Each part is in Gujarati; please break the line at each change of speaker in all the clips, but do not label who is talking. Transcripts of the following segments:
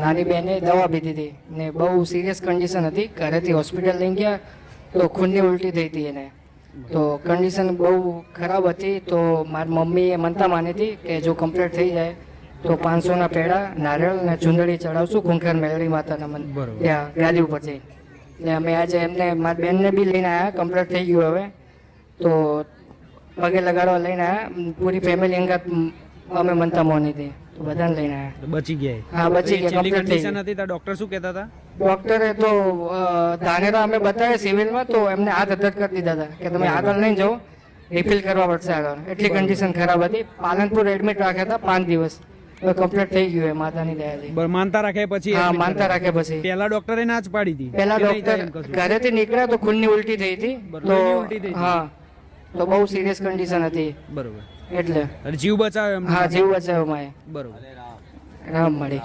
નાની બેને દવા પીધી હતી ને બહુ સિરિયસ કન્ડિશન હતી. ઘરેથી હોસ્પિટલ લઈ ગયા તો ખૂનની ઉલટી થઈ હતી એને. તો કન્ડિશન બહુ ખરાબ હતી તો મારી મમ્મીએ મનતા માની હતી કે જો કમ્પ્લીટ થઈ જાય તો પાંચસોના પેડા નારિયેળ અને ચુંદડી ચડાવશું ખૂંખાર મેલડી માતાના
મન
ત્યાં ગાદી ઉપર જઈ એટલે અમે આજે એમને મારી બેનને બી લઈને આવ્યા કમ્પ્લીટ થઈ ગયું હવે. તો પગે લગાડવા લઈને આવ્યા પૂરી ફેમિલી અંગત અમે મનતા મોની હતી. તો બધાને લઈને આવ્યા.
બચી ગયા
હા, બચી ગયા, થઈ
કન્ડિશન હતી? તો ડોક્ટર શું કહેતા હતા?
ડોક્ટરે તો ધાનેરા અમે બતાવ્યા સિવિલમાં તો એમને હાથ અદ્ધર કરી દીધા હતા. કે તમે આગળ નહીં જાઓ રિફિલ કરવા પડશે આગળ. એટલી કન્ડિશન ખરાબ હતી. પાલનપુર એડમિટ રાખ્યા હતા પાંચ દિવસ. કમ્પ્લીટ થઈ ગયું માતાની દયાથી.
માનતા રાખે પછી
હા માનતા રાખે પછી.
પેલા ડોક્ટરે ના જ પાડી હતી.
પેલા ડોક્ટર ઘરેથી નીકળ્યા તો ખૂનની ઉલટી થઈ હતી. તો
ઉલટી થઈ
હા. તો બહુ સિરિયસ કન્ડિશન હતી.
બરોબર.
એટલે.
અને જીવ બચાવ્યો એમને
હા જીવ બચાવ્યો માએ
બરોબર.
રામ મળી.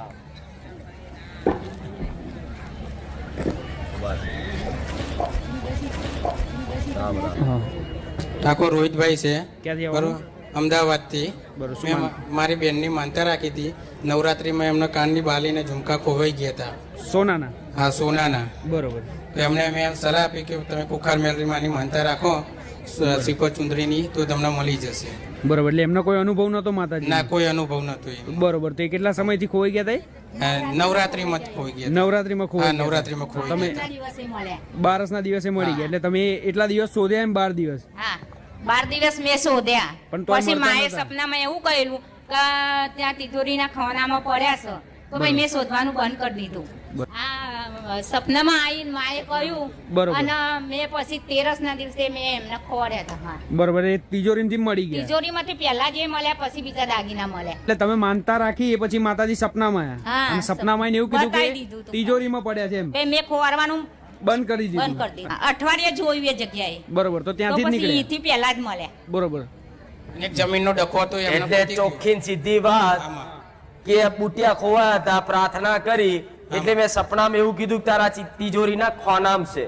ઠાકોર રોહિતભાઈ છે.
ક્યાંથી
બરોબર અમદાવાદથી.
બરોબર
મેં મારી બેનની માનતા રાખી હતી. નવરાત્રિમાં એમના કાનની બાલીને ઝુમકા ખોવાઈ ગયા હતા.
સોનાના?
હા સોનાના.
બરોબર.
તો એમને મેં સલાહ આપી કે તમે કુખાર મેલરીમાંની માનતા રાખો. સ- ચુંદરીની તો તમને મળી જશે.
બરોબર એટલે એમનો કોઈ અનુભવ નતો માતાજી
ના કોઈ અનુભવ નતો
બરોબર તો એ કેટલા સમયથી ખોવાઈ ગયા હતા
નવરાત્રિમાં જ ખોઈ ગયા
નવરાત્રીમાં ખોવાઈ
નવરાત્રિમાં
તમે બારસના દિવસે મળી ગયા એટલે તમે એટલા દિવસ શોધ્યા એમ બાર દિવસ?
બાર દિવસ મેં શોધ્યા.
પણ તોય
પછી માએ સપનામાં એવું કહેલું કે ત્યાં તિજોરીના ખવાનામાં પડ્યા છે તો ભાઈ મેં શોધવાનું બંધ કરી દીધું. આ સપનામાં આવીને માએ કહ્યું અને મેં પછી તેરસના દિવસે મેં એમને ખોવાડ્યા હતા
બરોબર એ તિજોરીથી મળી ગયા?
તિજોરીમાંથી પહેલા જે મળ્યા પછી બીજા દાગીના મળ્યા.
એટલે તમે માનતા રાખી એ પછી માતાજી સપનામાં
હા,
આવ્યા સપનામાં એવું કીધું કે. તિજોરીમાં પડ્યા છે એમ.
મેં ખોવાડવાનું
બંધ કરી દીધું.
બંધ કરી દીધું. અઠવાડિયે જોયું એ જગ્યાએ.
બરોબર તો ત્યાંથી નીકળ્યા?
ઈથી પહેલા જ મળ્યા.
બરોબર.
એક જમીનનો ડખો હતો
એટલે ચોખ્ખી સીધી વાત. કે બુટિયા ખોવાયા હતા પ્રાર્થના કરી એટલે મેં સપનામાં એવું કીધું કે તારા તિજોરીના ખોનામ છે.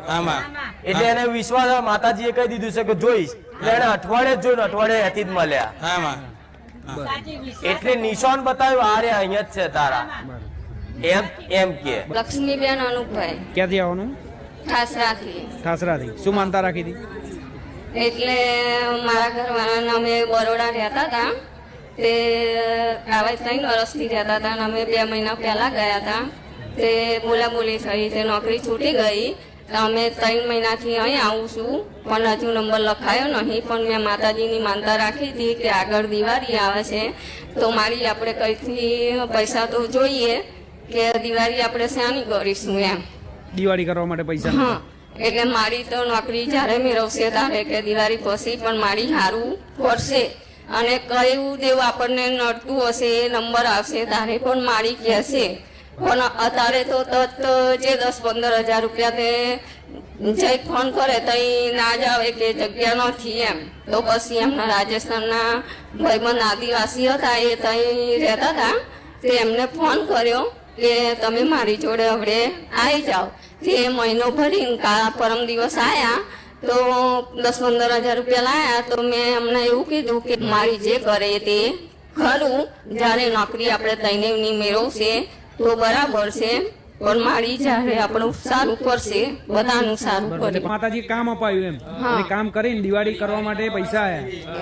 એટલે એને વિશ્વાસ માતાજીએ કહી દીધું છે કે જોઈશ. એટલે એને અઠવાડિયે જ જોઈને અઠવાડિયે હતી જ મળ્યા. એટલે નિશાન બતાવ્યું આ રે અહીંયા જ છે તારા. એમ એમ કે.
લક્ષ્મીબેન અનુપભાઈ
ક્યાંથી આવવાનું?
ઠાસરાથી.
ઠાસરાથી. શું માનતા રાખી હતી?
એટલે મારા ઘરવાળાને અમે બરોડા રહેતા હતા. તે આવા ત્રણ વર્ષથી જતા હતા અને અમે બે મહિના પહેલા ગયા હતા. તે બોલાબોલી થઈ તે નોકરી છૂટી ગઈ. તો અમે ત્રણ મહિનાથી અહીં આવું છું પણ હજુ નંબર લખાયો નહીં. પણ મેં માતાજીની માનતા રાખી હતી કે આગળ દિવાળી આવે છે. તો મારી આપણે કંઈથી પૈસા તો જોઈએ કે દિવાળી આપણે શાની કરીશું એમ.
દિવાળી કરવા માટે પૈસા
હા એટલે મારી તો નોકરી જ્યારે મેળવશે ત્યારે કે દિવાળી પછી પણ મારી સારું પડશે અને કયું દેવ આપણને નડતું હશે એ નંબર આવશે, તારે પણ મારી કહેશે પણ અત્યારે તો તત જે દસ પંદર હજાર રૂપિયા તે જે ફોન કરે તો ના જ આવે કે જગ્યા નથી એમ. તો પછી એમના રાજસ્થાનના ભાઈબંધ આદિવાસી હતા એ તઈ રહેતા હતા. તે એમને ફોન કર્યો કે તમે મારી જોડે હવે આવી જાઓ. તે મહિનો ભરીને પરમ દિવસ આવ્યા તો દસ પંદર હજાર રૂપિયા લાયા તો મેં એમને એવું કીધું કે મારી જે કરે તે ખરું જ્યારે નોકરી આપણે તૈનેવની મેળવશે તો બરાબર છે પણ મારી જ્યારે આપણું સારું કરશે બધાનું સારું
કરશે
કરે
માતાજી કામ અપાયું એમ. કામ કરીને દિવાળી કરવા માટે પૈસા આયા.